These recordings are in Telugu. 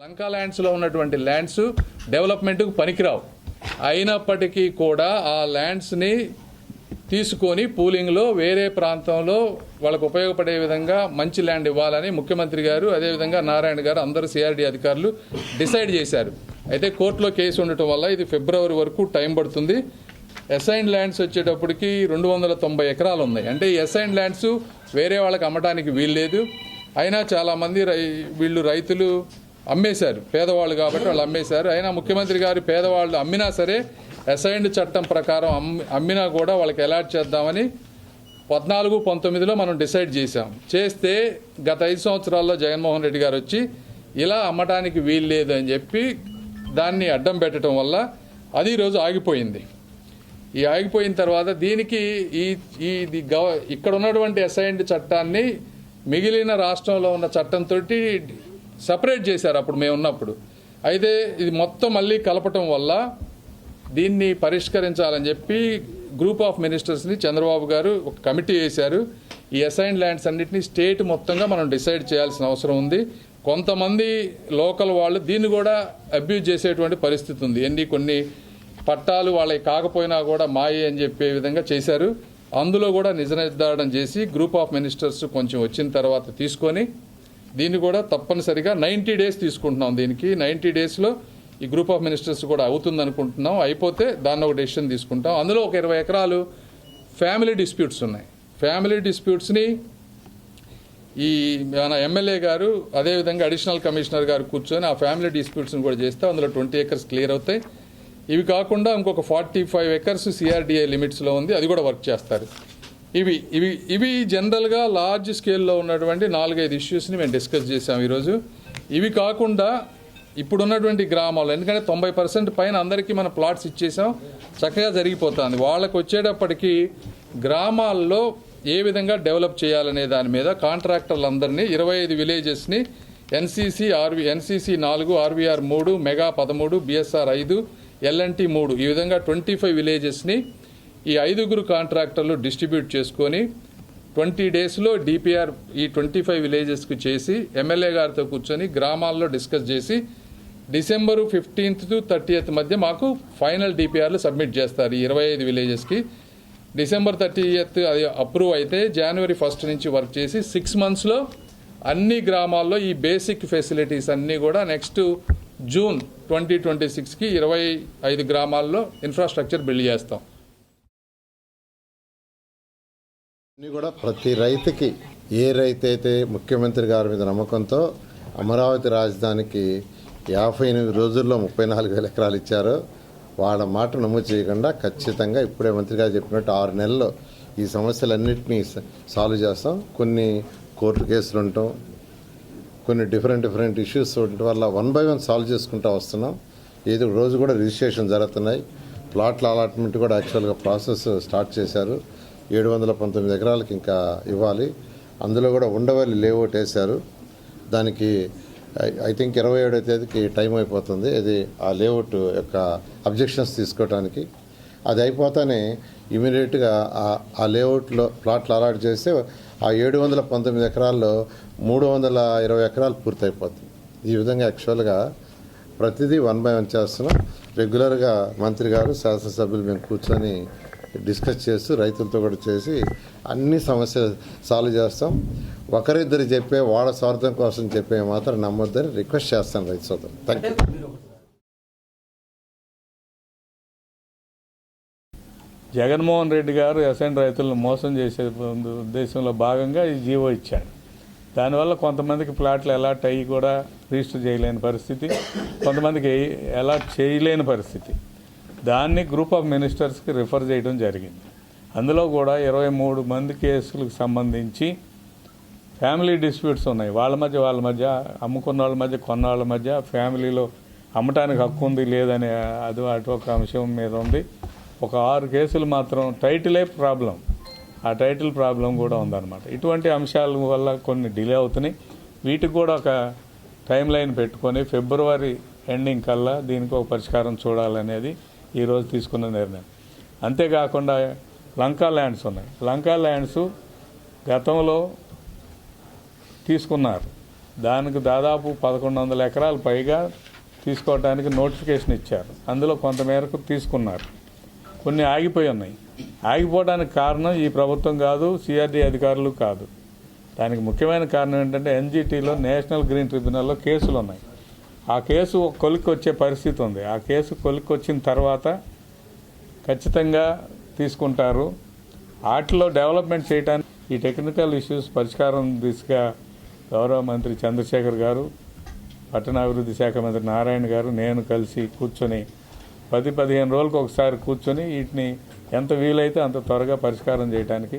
లంకా ల్యాండ్స్లో ఉన్నటువంటి ల్యాండ్స్ డెవలప్మెంట్కు పనికిరావు. అయినప్పటికీ కూడా ఆ ల్యాండ్స్ని తీసుకొని పూలింగ్లో వేరే ప్రాంతంలో వాళ్ళకు ఉపయోగపడే విధంగా మంచి ల్యాండ్ ఇవ్వాలని ముఖ్యమంత్రి గారు అదేవిధంగా నారాయణ గారు అందరూ సిఆర్డీ అధికారులు డిసైడ్ చేశారు. అయితే కోర్టులో కేసు ఉండటం వల్ల ఇది ఫిబ్రవరి వరకు టైం పడుతుంది. అసైన్ ల్యాండ్స్ వచ్చేటప్పటికి రెండు వందల తొంభై ఎకరాలు ఉన్నాయి. అంటే ఈ అసైన్ ల్యాండ్స్ వేరే వాళ్ళకి అమ్మటానికి వీల్లేదు. అయినా చాలామంది రై వీళ్ళు రైతులు అమ్మేశారు. పేదవాళ్ళు కాబట్టి వాళ్ళు అమ్మేశారు. అయినా ముఖ్యమంత్రి గారు పేదవాళ్ళు అమ్మినా సరే అసైన్డ్ చట్టం ప్రకారం అమ్మి అమ్మినా కూడా వాళ్ళకి అలాట్ చేద్దామని పద్నాలుగు పంతొమ్మిదిలో మనం డిసైడ్ చేశాం. చేస్తే గత ఐదు సంవత్సరాల్లో జగన్మోహన్ రెడ్డి గారు వచ్చి ఇలా అమ్మటానికి వీలు లేదు అని చెప్పి దాన్ని అడ్డం పెట్టడం వల్ల అది ఈరోజు ఆగిపోయింది. ఈ ఆగిపోయిన తర్వాత దీనికి ఈ ఈ గవ ఇక్కడ ఉన్నటువంటి అసైన్డ్ చట్టాన్ని మిగిలిన రాష్ట్రంలో ఉన్న చట్టంతో సపరేట్ చేశారు అప్పుడు మేము ఉన్నప్పుడు. అయితే ఇది మొత్తం మళ్ళీ కలపటం వల్ల దీన్ని పరిష్కరించాలని చెప్పి గ్రూప్ ఆఫ్ మినిస్టర్స్ని చంద్రబాబు గారు ఒక కమిటీ వేశారు. ఈ అసైన్ ల్యాండ్స్ అన్నింటినీ స్టేట్ మొత్తంగా మనం డిసైడ్ చేయాల్సిన అవసరం ఉంది. కొంతమంది లోకల్ వాళ్ళు దీన్ని కూడా అబ్యూజ్ చేసేటువంటి పరిస్థితి ఉంది. ఎన్ని కొన్ని పట్టాలు వాళ్ళకి కాకపోయినా కూడా మాయే అని చెప్పే విధంగా చేశారు. అందులో కూడా నిజ నిర్ధారణ చేసి గ్రూప్ ఆఫ్ మినిస్టర్స్ కొంచెం వచ్చిన తర్వాత తీసుకొని దీన్ని కూడా తప్పనిసరిగా నైంటీ డేస్ తీసుకుంటున్నాం దీనికి. నైంటీ డేస్లో ఈ గ్రూప్ ఆఫ్ మినిస్టర్స్ కూడా అవుతుంది అనుకుంటున్నాం అయిపోతే దాన్ని ఒక డెసిషన్ తీసుకుంటాం. అందులో ఒక ఇరవై ఎకరాలు ఫ్యామిలీ డిస్ప్యూట్స్ ఉన్నాయి. ఫ్యామిలీ డిస్ప్యూట్స్ని ఈ మన ఎమ్మెల్యే గారు అదేవిధంగా అడిషనల్ కమిషనర్ గారు కూర్చొని ఆ ఫ్యామిలీ డిస్ప్యూట్స్ని కూడా చేస్తే అందులో ట్వంటీ ఎకర్స్ క్లియర్ అవుతాయి. ఇవి కాకుండా ఇంకొక ఫార్టీ ఫైవ్ ఎకర్స్ సిఆర్డిఏ లిమిట్స్లో ఉంది. అది కూడా వర్క్ చేస్తారు. ఇవి ఇవి ఇవి జనరల్గా లార్జ్ స్కేల్లో ఉన్నటువంటి నాలుగైదు ఇష్యూస్ని మేము డిస్కస్ చేసాం ఈరోజు. ఇవి కాకుండా ఇప్పుడున్నటువంటి గ్రామాలు ఎందుకంటే తొంభై పర్సెంట్ పైన అందరికీ మన ప్లాట్స్ ఇచ్చేసాం చక్కగా జరిగిపోతుంది. వాళ్ళకు వచ్చేటప్పటికి గ్రామాల్లో ఏ విధంగా డెవలప్ చేయాలనే దాని మీద కాంట్రాక్టర్లందరినీ ఇరవై ఐదు విలేజెస్ని ఎన్సీసీ ఆర్వి ఎన్సీసీ నాలుగు ఆర్వీఆర్ మూడు మెగా పదమూడు బిఎస్ఆర్ ఐదు ఎల్ఎన్టీ మూడు ఈ విధంగా ట్వంటీ ఫైవ్ విలేజెస్ని ఈ ఐదుగురు కాంట్రాక్టర్లు డిస్ట్రిబ్యూట్ చేసుకొని ట్వంటీ డేస్లో డిపిఆర్ ఈ ట్వంటీ ఫైవ్ విలేజెస్కి చేసి ఎమ్మెల్యే గారితో కూర్చొని గ్రామాల్లో డిస్కస్ చేసి డిసెంబరు ఫిఫ్టీన్త్ టు థర్టీయత్ మధ్య మాకు ఫైనల్ డిపిఆర్లు సబ్మిట్ చేస్తారు ఈ ఇరవై ఐదు విలేజెస్కి. డిసెంబర్ థర్టీయత్ అది అప్రూవ్ అయితే జనవరి ఫస్ట్ నుంచి వర్క్ చేసి సిక్స్ మంత్స్లో అన్ని గ్రామాల్లో ఈ బేసిక్ ఫెసిలిటీస్ అన్నీ కూడా నెక్స్ట్ జూన్ ట్వంటీ ట్వంటీ సిక్స్కి ఇరవై ఐదు గ్రామాల్లో ఇన్ఫ్రాస్ట్రక్చర్ బిల్డ్ చేస్తాం. అన్నీ కూడా ప్రతి రైతుకి ఏ రైతు అయితే ముఖ్యమంత్రి గారి మీద నమ్మకంతో అమరావతి రాజధానికి యాభై ఎనిమిది రోజుల్లో ముప్పై నాలుగు వేల ఎకరాలు ఇచ్చారో వాళ్ళ మాట నమోదు చేయకుండా ఖచ్చితంగా ఇప్పుడే మంత్రి గారు చెప్పినట్టు ఆరు నెలల్లో ఈ సమస్యలన్నింటినీ సాల్వ్ చేస్తాం. కొన్ని కోర్టు కేసులు ఉంటాం కొన్ని డిఫరెంట్ డిఫరెంట్ ఇష్యూస్ ఉండటం వల్ల వన్ బై వన్ సాల్వ్ చేసుకుంటూ వస్తున్నాం. ఏదో రోజు కూడా రిజిస్ట్రేషన్ జరుగుతున్నాయి. ప్లాట్ల అలాట్మెంట్ కూడా యాక్చువల్గా ప్రాసెస్ స్టార్ట్ చేశారు. ఏడు వందల పంతొమ్మిది ఎకరాలకు ఇంకా ఇవ్వాలి. అందులో కూడా ఉండవల్లి లేఅవుట్ వేశారు. దానికి ఐ థింక్ ఇరవై ఏడో తేదీకి టైం అయిపోతుంది. ఇది ఆ లేఅవుట్ యొక్క అబ్జెక్షన్స్ తీసుకోవడానికి అది అయిపోతానే ఇమీడియట్గా ఆ- ఆ లేఅవుట్లో ప్లాట్లు అలాట్ చేస్తే ఆ ఏడు వందల పంతొమ్మిది ఎకరాల్లో మూడు వందల ఇరవై ఎకరాలు పూర్తయిపోతుంది. ఈ విధంగా యాక్చువల్గా ప్రతిదీ వన్ బై వన్ చేస్తున్నాం. రెగ్యులర్గా మంత్రి గారు శాసనసభ్యులు మేము కూర్చొని డిస్కస్ చేస్తూ రైతులతో కూడా చేసి అన్ని సమస్యలు సాల్వ్ చేస్తాం. ఒకరిద్దరు చెప్పే వాళ్ళ స్వార్థం కోసం చెప్పే మాత్రం నమ్మొద్దని రిక్వెస్ట్ చేస్తాను రైతు సోదరు థ్యాంక్ యూ జగన్మోహన్ రెడ్డి గారు ఎస్ఎన్ రైతులను మోసం చేసే ఉద్దేశంలో భాగంగా ఈ జీవో ఇచ్చాడు. దానివల్ల కొంతమందికి ప్లాట్లు అలాట్ అయ్యి కూడా రిజిస్టర్ చేయలేని పరిస్థితి కొంతమందికి అలాట్ చేయలేని పరిస్థితి. దాన్ని గ్రూప్ ఆఫ్ మినిస్టర్స్కి రిఫర్ చేయడం జరిగింది. అందులో కూడా ఇరవై మూడు మంది కేసులకు సంబంధించి ఫ్యామిలీ డిస్ప్యూట్స్ ఉన్నాయి. వాళ్ళ మధ్య వాళ్ళ మధ్య అమ్ముకున్న వాళ్ళ మధ్య కొన్న వాళ్ళ మధ్య ఫ్యామిలీలో అమ్మటానికి హక్కు ఉంది లేదనే అది అటు ఒక అంశం మీద ఉంది. ఒక ఆరు కేసులు మాత్రం టైటిలే ప్రాబ్లం ఆ టైటిల్ ప్రాబ్లం కూడా ఉందన్నమాట. ఇటువంటి అంశాల వల్ల కొన్ని డిలే అవుతున్నాయి. వీటికి కూడా ఒక టైం లైన్ పెట్టుకొని ఫిబ్రవరి ఎండింగ్ కల్లా దీనికి ఒక పరిష్కారం చూడాలనేది ఈరోజు తీసుకున్న నిర్ణయం. అంతేకాకుండా లంకా ల్యాండ్స్ ఉన్నాయి. లంకా ల్యాండ్స్ గతంలో తీసుకున్నారు. దానికి దాదాపు పదకొండు వందల ఎకరాలు పైగా తీసుకోవడానికి నోటిఫికేషన్ ఇచ్చారు. అందులో కొంతమేరకు తీసుకున్నారు. కొన్ని ఆగిపోయి ఉన్నాయి. ఆగిపోవడానికి కారణం ఈ ప్రభుత్వం కాదు సిఆర్డీ అధికారులు కాదు. దానికి ముఖ్యమైన కారణం ఏంటంటే ఎన్జిటీలో నేషనల్ గ్రీన్ ట్రిబ్యునల్లో కేసులు ఉన్నాయి. ఆ కేసు ఒక కొలిక్కి వచ్చే పరిస్థితి ఉంది. ఆ కేసు కొలిక్కి వచ్చిన తర్వాత ఖచ్చితంగా తీసుకుంటారు. వాటిలో డెవలప్మెంట్ చేయడానికి ఈ టెక్నికల్ ఇష్యూస్ పరిష్కారం దిశగా గౌరవ మంత్రి చంద్రశేఖర్ గారు పట్టణాభివృద్ధి శాఖ మంత్రి నారాయణ గారు నేను కలిసి కూర్చొని పది పదిహేను రోజులకు ఒకసారి కూర్చొని వీటిని ఎంత వీలైతే అంత త్వరగా పరిష్కారం చేయడానికి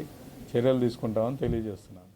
చర్యలు తీసుకుంటామని తెలియజేస్తున్నాను.